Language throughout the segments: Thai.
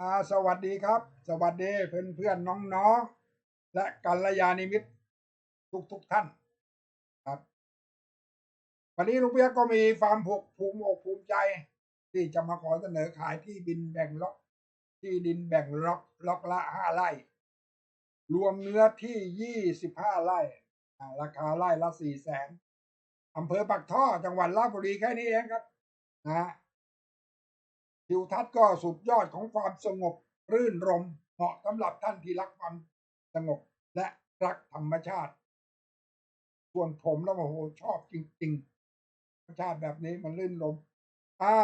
อาสวัสดีครับ สวัสดีเพื่อนเพื่อนน้องๆและกัลยาณิมิตรทุกทุกท่านครับ วันนี้ลุงเปียกก็มีความภูมิภูมิอกภูมิใจ ที่จะมาขอเสนอขายที่ดินแบ่งล็อก ที่ดินแบ่งล็อกล็อกละห้าไร่ รวมเนื้อที่ยี่สิบห้าไร่ราคาไร่ละสี่แสนอำเภอปากท่อจังหวัดราชบุรีแค่นี้เองครับ นะ ทิวทัศน์ก็สุดยอดของความสงบ รื่นรมเหมาะสำหรับท่านที่รักความสงบและรักธรรมชาติ ส่วนผมแล้วโอ้โหชอบจริง ๆ ธรรมชาติแบบนี้มันรื่นรมอ่า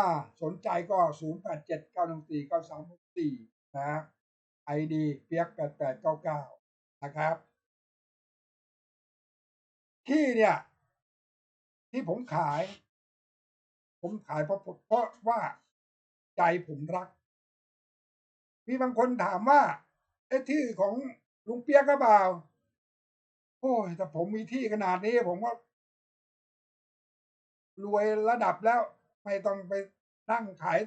สนใจก็ศูนย์แปดเจ็ดเก้าหนึ่งสี่เก้าสามหกสี่นะไอดีเปียกแปดแปดเก้าเก้านะครับ ที่เนี่ย ที่ผมขาย ผมขายเพราะเพราะว่า ใจผมรัก มีบางคนถามว่าไอ้ที่ของลุงเปียกก็เปล่าโอ้ยแต่ผมมีที่ขนาดนี้ผมว่ารวยระดับแล้ว ไม่ต้องไปนั่งขาย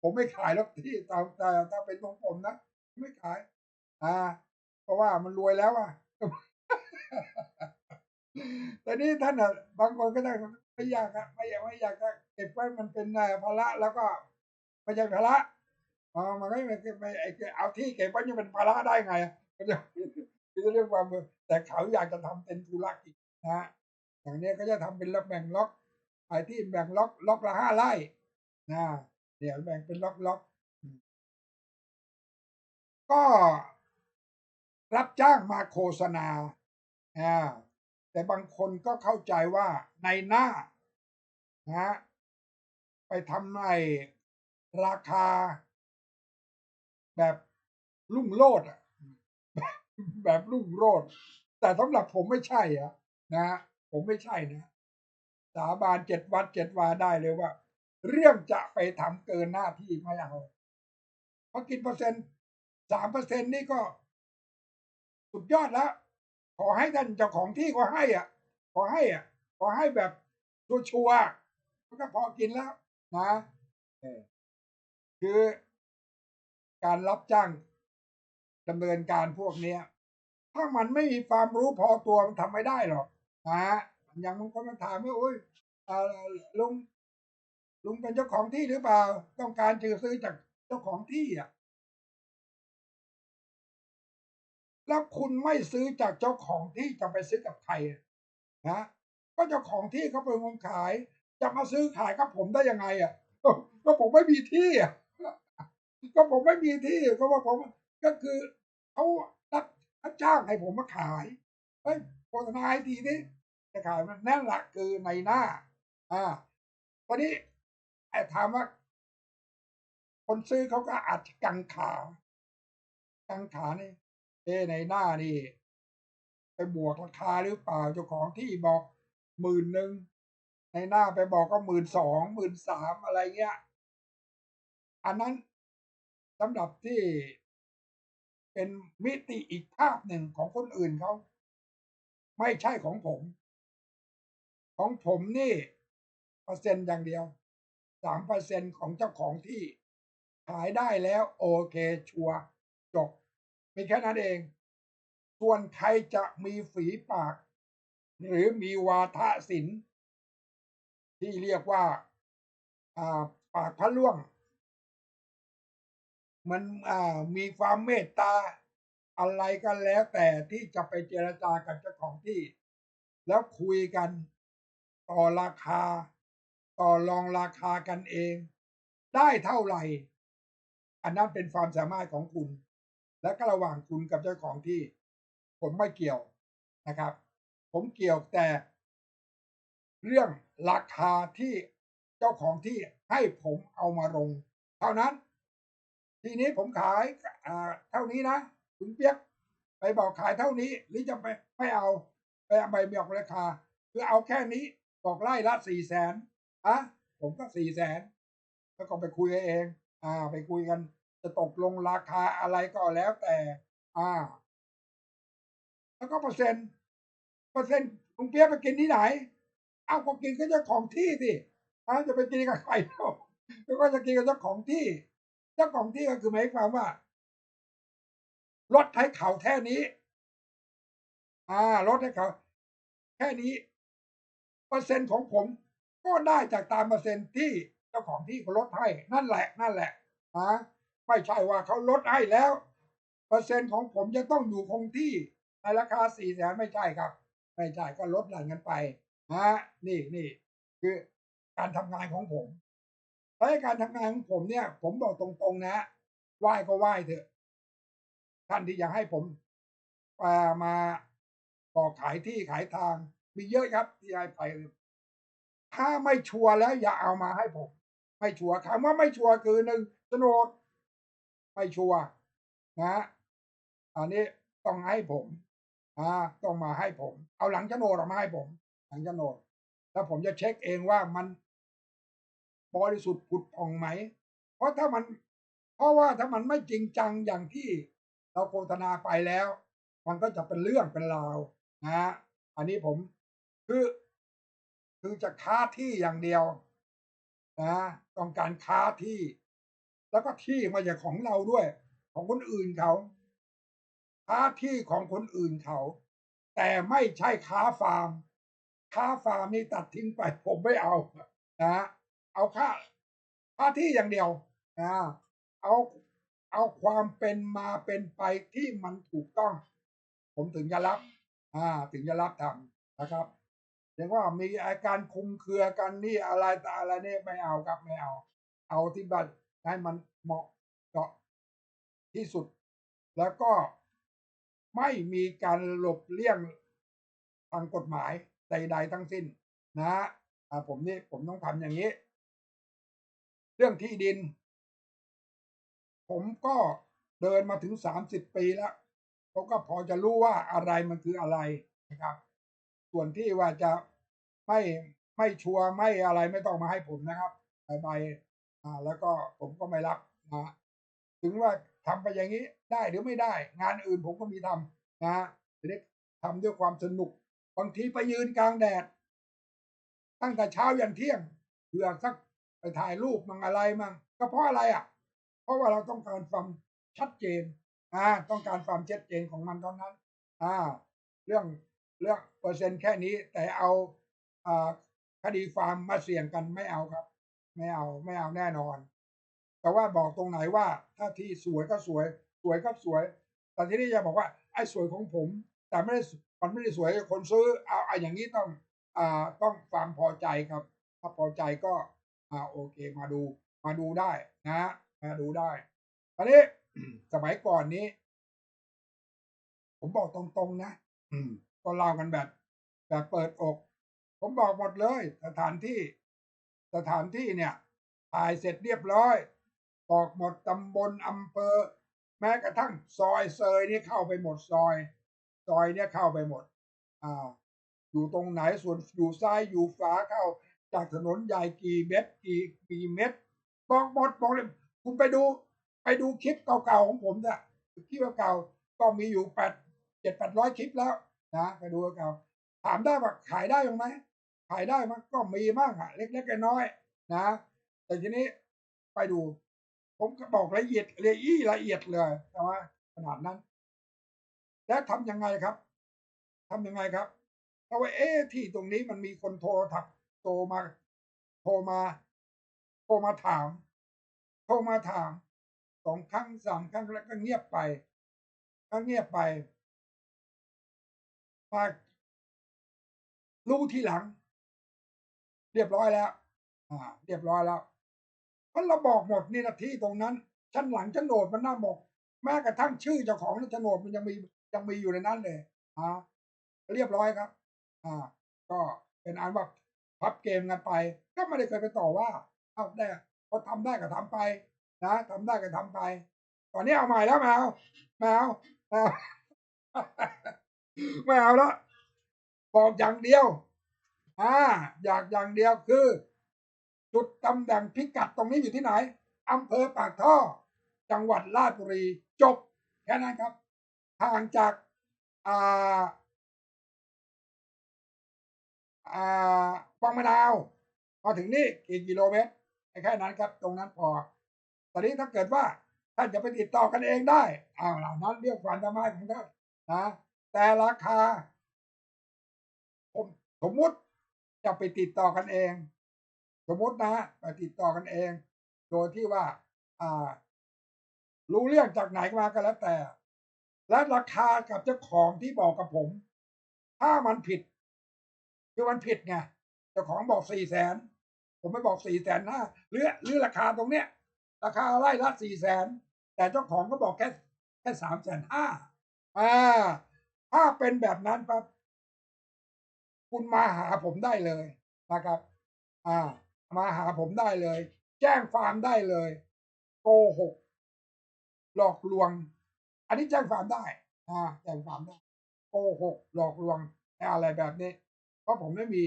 ผมไม่ขายหรอกที่แต่แต่ถ้าเป็นของผมนะไม่ขาย อ่า เพราะว่ามันรวยแล้วอะแต่นี่ท่านอะ บางคนก็ได้ไม่อยากอะไม่อยากไม่อยากจะเก็บไว้มันเป็นภาระแล้วก็ ไม่ใช่ภาระอ๋อมันก็ไม่ไม่ไอ้เอาที่เก็บไว้ยังเป็นภาระได้ไงอะก็จะคือเรื่องความแต่เขาอยากจะทำเป็นธุรกิจนะฮะอย่างนี้ก็จะทำเป็นล็อกแบ่งล็อกไอ้ที่แบ่งล็อกล็อกละห้าไร่นะเดี๋ยวแบ่งเป็นล็อกล็อกก็รับจ้างมาโฆษณาอ่าแต่บางคนก็เข้าใจว่าในหน้านะฮะไปทำใน ราคา แบบรุ่งโรจน์อะแบบรุ่งโรจน์แต่สำหรับผมไม่ใช่อะนะผมไม่ใช่นะ สาบานเจ็ดวัดเจ็ดวาได้เลยว่า เรื่องจะไปทำเกินหน้าที่ไม่เอาเพราะกินเปอร์เซ็นต์สามเปอร์เซ็นต์นี่ก็สุดยอดแล้ว ขอให้ท่านเจ้าของที่ก็ให้อะ ขอให้อะ ขอให้แบบชัวร์ๆมันก็พอกินแล้วนะ คือการรับจ้างดำเนินการพวกเนี้ย ถ้ามันไม่มีความรู้พอตัวมันทำไม่ได้หรอกนะอย่างบางคนมาถามว่าโอ้ยอลุงลุงเป็นเจ้าของที่หรือเปล่า ต้องการจะซื้อจากเจ้าของที่อะแล้วคุณไม่ซื้อจากเจ้าของที่จะไปซื้อกับใครนะก็เจ้าของที่เขาเป็นคนขาย จะมาซื้อขายกับผมได้ยังไงอะก็ผมไม่มีที่อะ ก็ผมไม่มีที่ก็ว่าผมก็คือเขารับรับจ้างให้ผมมาขายเฮ้ยโฆษณาให้ทีนี้จะขายมันนั่นแหละคือในหน้า อ่าตอนนี้ไอ้ถามว่า คนซื้อเขาก็อาจจะกังขากังขานี่เอ้ในหน้านี่ไปบวกราคาหรือเปล่าเจ้าของที่บอกหมื่นหนึ่งในหน้าไปบอกก็หมื่นสองหมื่นสามอะไรเงี้ย อันนั้น สำหรับที่เป็นมิติอีกภาพหนึ่งของคนอื่นเขา ไม่ใช่ของผม ของผมนี่เปอร์เซ็นต์อย่างเดียวสามเปอร์เซ็นต์ของเจ้าของที่ขายได้แล้ว โอเคชัวร์จบมีแค่นั้นเอง ส่วนใครจะมีฝีปาก หรือมีวาทศิลป์ที่เรียกว่าอ่าปากพระล่วง มันอ่ามีความเมตตาอะไรก็แล้วแต่ที่จะไปเจรจากับเจ้าของที่ แล้วคุยกันต่อราคา ต่อรองราคากันเอง ได้เท่าไหร่ อันนั้นเป็นความสามารถของคุณ และก็ระหว่างคุณกับเจ้าของที่ ผมไม่เกี่ยวนะครับ ผมเกี่ยวแต่ เรื่องราคาที่เจ้าของที่ให้ผมเอามาลงเท่านั้น ทีนี้ผมขายอ่าเท่านี้นะคุณเปียก ไปบอกขายเท่านี้ หรือจะไปไม่เอาไปเอาไปบอกราคาคือเอาแค่นี้บอกไล่ละสี่แสนอะผมก็สี่แสนแล้วก็ไปคุยกันเอง อ่า ไปคุยกัน จะตกลงราคาอะไรก็แล้วแต่ อ่า แล้วก็เปอร์เซ็นต์เปอร์เซ็นต์ลุงเปียกไปกินที่ไหน เอาก็กินกับเจ้าของที่สิอ้าจะไปกินกับใครเล่าแล้วก็จะกินกับเจ้าของที่ เจ้าของที่ก็คือหมายความว่า ลดให้เขาแค่นี้ อ่าลดให้เขา แค่นี้ เปอร์เซ็นต์ของผมก็ได้จากตามเปอร์เซ็นต์ที่เจ้าของที่เขาลดให้ นั่นแหละ นั่นแหละฮะไม่ใช่ว่าเขาลดให้แล้ว เปอร์เซ็นต์ของผมจะต้องอยู่คงที่ในราคาสี่แสนไม่ใช่ครับ ไม่ใช่ก็ลดหลั่นกันไปฮะนี่นี่คือการทำงานของผม และการทำงานของผมเนี่ย ผมบอกตรงๆนะไหว้ก็ไหว้เถอะ ท่านที่อยากให้ผมมาบอกขายที่ขายทาง มีเยอะครับที่ให้ไป ถ้าไม่ชัวร์แล้ว อย่าเอามาให้ผม ไม่ชัวร์คำว่าไม่ชัวร์คือหนึ่งโฉนดไม่ชัวร์นะอันนี้ต้องให้ผมอ่าต้องมาให้ผม เอาหลังโฉนดออกมาให้ผม หลังโฉนดแล้วผมจะเช็คเองว่ามัน บริสุทธิ์ผุดผ่องไหม เพราะถ้ามัน เพราะว่าถ้ามันไม่จริงจังอย่างที่เราโฆษณาไปแล้ว มันก็จะเป็นเรื่องเป็นราวนะอันนี้ผมคือคือจะค้าที่อย่างเดียวนะต้องการค้าที่ แล้วก็ที่มาจากของเราด้วย ของคนอื่นเขาค้าที่ของคนอื่นเขา แต่ไม่ใช่ค้าฟาร์ม ค้าฟาร์มนี่ตัดทิ้งไปผมไม่เอานะ เอาค่าค่าที่อย่างเดียวนะเอาเอาความเป็นมาเป็นไปที่มันถูกต้อง ผมถึงจะรับอ่าถึงจะรับทำนะครับเรียกว่ามีอาการคุมเครือกันนี่อะไรแต่อะไรนี่ไม่เอาครับไม่เอา เอาที่บัตให้มันเหมาะเจาะที่สุด แล้วก็ไม่มีการหลบเลี่ยงทางกฎหมายใด ๆ ทั้งสิ้นนะอ่าผมนี่ผมต้องทำอย่างนี้ เรื่องที่ดิน ผมก็เดินมาถึงสามสิบปีแล้วเขาก็พอจะรู้ว่าอะไรมันคืออะไรนะครับ ส่วนที่ว่าจะไม่ไม่ชัวร์ไม่อะไรไม่ต้องมาให้ผมนะครับใบอ่าแล้วก็ผมก็ไม่รับนะถึงว่าทำไปอย่างนี้ได้หรือไม่ได้ งานอื่นผมก็มีทำนะทีนี้ทำด้วยความสนุก บางทีไปยืนกลางแดด ตั้งแต่เช้ายันเที่ยงเพื่อสัก ถ่ายรูปมั่งอะไรมั่งก็เพราะอะไรอะ เพราะว่าเราต้องการความชัดเจนอ่าต้องการความชัดเจนของมันเท่านั้นอ่าเรื่องเรื่องเปอร์เซ็นต์แค่นี้แต่เอาอ่าคดีฟาร์มมาเสี่ยงกันไม่เอาครับ ไม่เอาไม่เอาแน่นอน แต่ว่าบอกตรงไหนว่าถ้าที่สวยก็สวย สวยก็สวย แต่ที่นี่จะบอกว่าไอ้สวยของผม แต่ไม่ได้มันไม่ได้สวยคนซื้อเอาไอ้อย่างนี้ต้องอ่าต้องความพอใจครับ ถ้าพอใจก็ อ่าโอเคมาดูมาดูได้นะมาดูได้ตอนนี้สมัยก่อนนี้ ผมบอกตรงๆนะอืมก็เล่ากันแบบ แบบเปิดอก ผมบอกหมดเลย สถานที่ สถานที่เนี่ยถ่ายเสร็จเรียบร้อย บอกหมดตำบลอำเภอ แม้กระทั่งซอยเซยนี่เข้าไปหมดซอย ซอยเนี่ยเข้าไปหมด อ่า อยู่ตรงไหนส่วนอยู่ซ้ายอยู่ฝาเข้า จากถนนใหญ่กี่เมตรกี่กี่เมตรบอกหมดบอกเลยคุณไปดู ไปดูคลิปเก่าๆของผมเนี่ยคลิปเก่าๆก็มีอยู่แปดเจ็ดแปดร้อยคลิปแล้วนะไปดูเก่าถามได้ว่าขายได้ไหมขายได้มันก็มีมากอะเล็กๆน้อยๆนะ แต่ทีนี้ไปดู ผมก็บอกละเอียดละเอียดละเอียดเลยแต่ว่าขนาดนั้น แล้วทำยังไงครับทำยังไงครับเพราะว่าเอ๊ะที่ตรงนี้มันมีคนโทรถัก ทรมาโทรมาโทรมาถามโทรมาถามสองครั้งสามครั้งแล้วก็เงียบไปก็เงียบไปมารู้ทีหลัง เรียบร้อยแล้วอ่าเรียบร้อยแล้วเพราะเราบอกหมดนี่นะที่ตรงนั้นชั้นหลังชั้นโหนดมันน่าบอกแม้กระทั่งชื่อเจ้าของโฉนดมันยังมียังมีอยู่ในนั้นเลยอ่าเรียบร้อยครับ อ่า ก็เป็นอันว่า พับเกมกันไป ก็ไม่ได้เคยไปต่อว่าเอาได้พอทำได้ก็ทำไป นะทำได้ก็ทำไป ตอนนี้เอาใหม่แล้วแมวแมวแมวไม่เอาแล้วบอกอย่างเดียวอ่าอยากอย่างเดียวคือ จุดตำแหน่งพิกัดตรงนี้อยู่ที่ไหนอำเภอปากท่อ จังหวัดราชบุรี จบ แค่นั้นครับห่างจากอ่า อ่าฟองมะนาวมาถึงนี่กี่กิโลเมตรแค่นั้นครับ ตรงนั้นพอตอนนี้ถ้าเกิดว่าท่านจะไปติดต่อกันเองได้อ้าวเหล่านั้นเรื่องความสามารถของท่านนะ แต่ราคาผมสมมุติจะไปติดต่อกันเอง สมมุตินะไปติดต่อกันเอง โดยที่ว่า อ่า รู้เรื่องจากไหนมาก็แล้วแต่ และราคากับเจ้าของที่บอกกับผม ถ้ามันผิด คือมันผิดไงเจ้าของบอกสี่แสนผมไม่บอกสี่แสนห้าหรือหรือราคาตรงเนี้ย ราคาไร่ละสี่แสนแต่เจ้าของก็บอกแค่แค่สามแสนห้าอ่าถ้าเป็นแบบนั้นปั๊บคุณมาหาผมได้เลยนะครับ อ่า มาหาผมได้เลย แจ้งความได้เลย โกหก หลอกลวง อันนี้แจ้งความได้ อ่า แจ้งความได้ โกหก หลอกลวงอะไรแบบนี้ เพราะผมไม่มี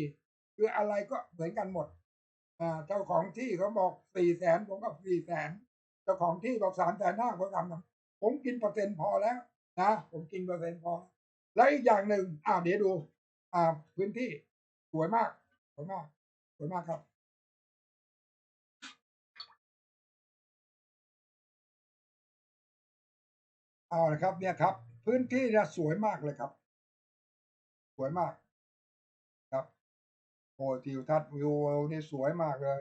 คืออะไรก็เหมือนกันหมด อ่า เจ้าของที่เขาบอกสี่แสนผมก็สี่แสนเจ้าของที่บอกสามแสนห้าผมทำผมกินเปอร์เซ็นต์พอแล้วนะผมกินเปอร์เซ็นต์พอ แล้วอีกอย่างหนึ่งอ่าเดี๋ยวดู อ่า พื้นที่สวยมากสวยมากสวยมากครับเอาละครับเนี่ยครับ พื้นที่เนี่ยสวยมากเลยครับ สวยมาก โอ้ทิวทัศน์วิวนี่สวยมากเลย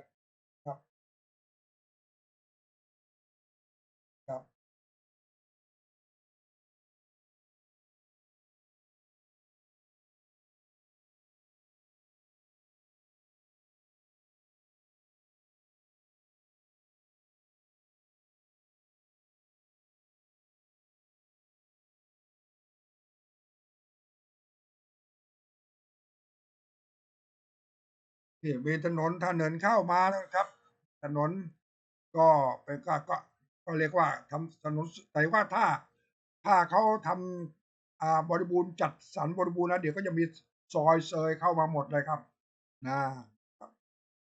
นี่มีถนนถนนเข้ามาแล้วครับ ถนนก็เป็นก็ก็ก็เรียกว่าทำถนนแต่ว่าถ้าถ้าเขาทำอ่าบริบูรณ์จัดสรรบริบูรณ์แล้วเดี๋ยวก็จะมีซอยเซยเข้ามาหมดเลยครับนะครับ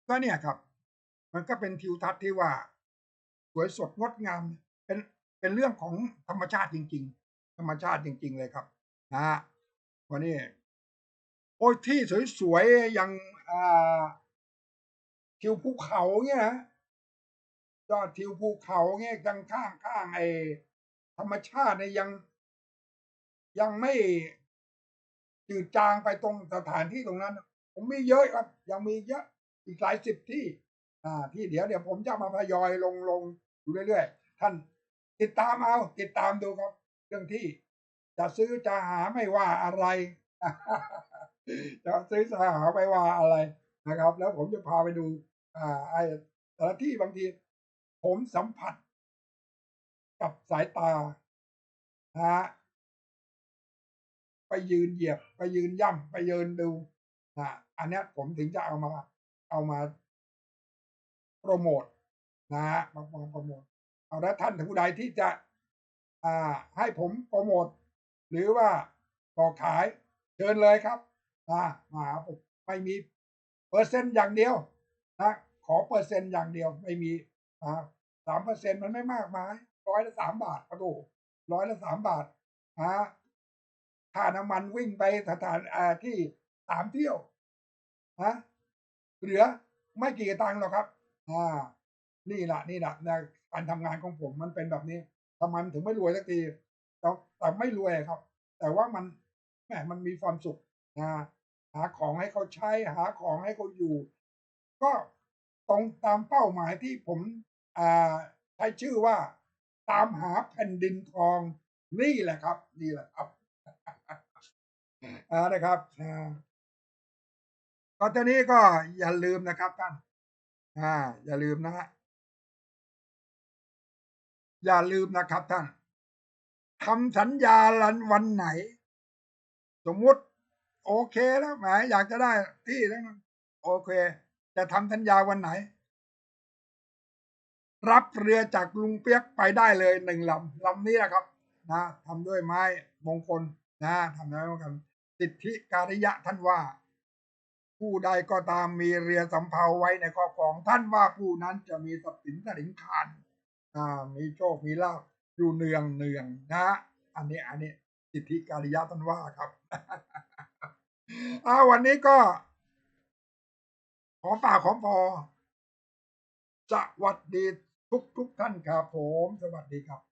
ก็เนี่ยครับ มันก็เป็นทิวทัศน์ที่ว่าสวยสดงดงามเป็นเป็นเรื่องของธรรมชาติจริง ๆ ธรรมชาติจริง ๆ เลยครับนะฮะวันนี้โอ้ยที่สวยๆอย่าง อ่าทิวภูเขาเนี่ยนะยอดทิวภูเขาเนี่ยข้างข้างข้างไอธรรมชาติเนี่ยยัง ยังไม่จืดจางไปตรงสถานที่ตรงนั้น ผมมีเยอะครับ ยังมีเยอะอีกหลายสิบที่ อ่า ที่เดี๋ยวเดี๋ยวผมจะมาทยอยลงลงอยู่เรื่อยๆท่านติดตามเอา ติดตามดูครับ เรื่องที่จะซื้อจะหาไม่ว่าอะไร จะซื้อจะหาไม่ว่าอะไรนะครับ แล้วผมจะพาไปดู อ่าไอ้แต่ละที่บางที ผมสัมผัส กับสายตาฮะไปยืนเหยียบ ไปยืนย่ำไปยืนดูนะอันนี้ผมถึงจะเอามา เอามาโปรโมทนะฮะมาโปรโมทเอาแล้วท่านผู้ใดที่จะ อ่า ให้ผมโปรโมทหรือว่าบอกขายเชิญเลยครับ นะมาไม่มีเปอร์เซ็นต์อย่างเดียวนะขอเปอร์เซ็นต์อย่างเดียวไม่มีอ่าสามเปอร์เซ็นต์มันไม่มากมายร้อยละสามบาทกระดูร้อยละสามบาทอ่าค่าน้ำมันวิ่งไปสถานอ่าที่สามเที่ยวฮะเหลือไม่กี่ตังค์หรอกครับ อ่า นี่แหละนี่แหละนะการทำงานของผมมันเป็นแบบนี้ทำไมมันถึงไม่รวยสักทีแต่แต่ไม่รวยครับ แต่ว่ามันแหมมันมีความสุขนะาของให้เขาใช้ หาของให้เขาอยู่ ก็ตรงตามเป้าหมายที่ผมอ่าใช้ชื่อว่า ตามหาแผ่นดินทองนี่แหละครับ นี่แหละครับอ่านะครับก็ตอนนี้ก็อย่าลืมนะครับท่านอ่า อย่าลืมนะฮะอย่าลืมนะครับท่านทำสัญญาลันวันไหน สมมุติ โอเคแล้วแหมอยากจะได้ที่แล้วโอเค จะทำสัญญาวันไหน รับเรือจากลุงเปียกไปได้เลยหนึ่งลำลำนี้นะครับ นะทำด้วยไม้มงคลนะทำด้เหมือนกันสิทธิการิยะท่านว่า ผู้ใดก็ตามมีเรือสำเภาไว้ในครอบครองท่านว่าผู้นั้นจะมีทรัพย์สินสลิงคารอ่ามีโชคมีลาภอยู่เนืองเนืองนะ อันนี้อันนี้สิทธิการิยะท่านว่าครับ อาวันนี้ก็ขอปากขอพอสวัสดีทุกทุกท่านครับผม สวัสดีครับ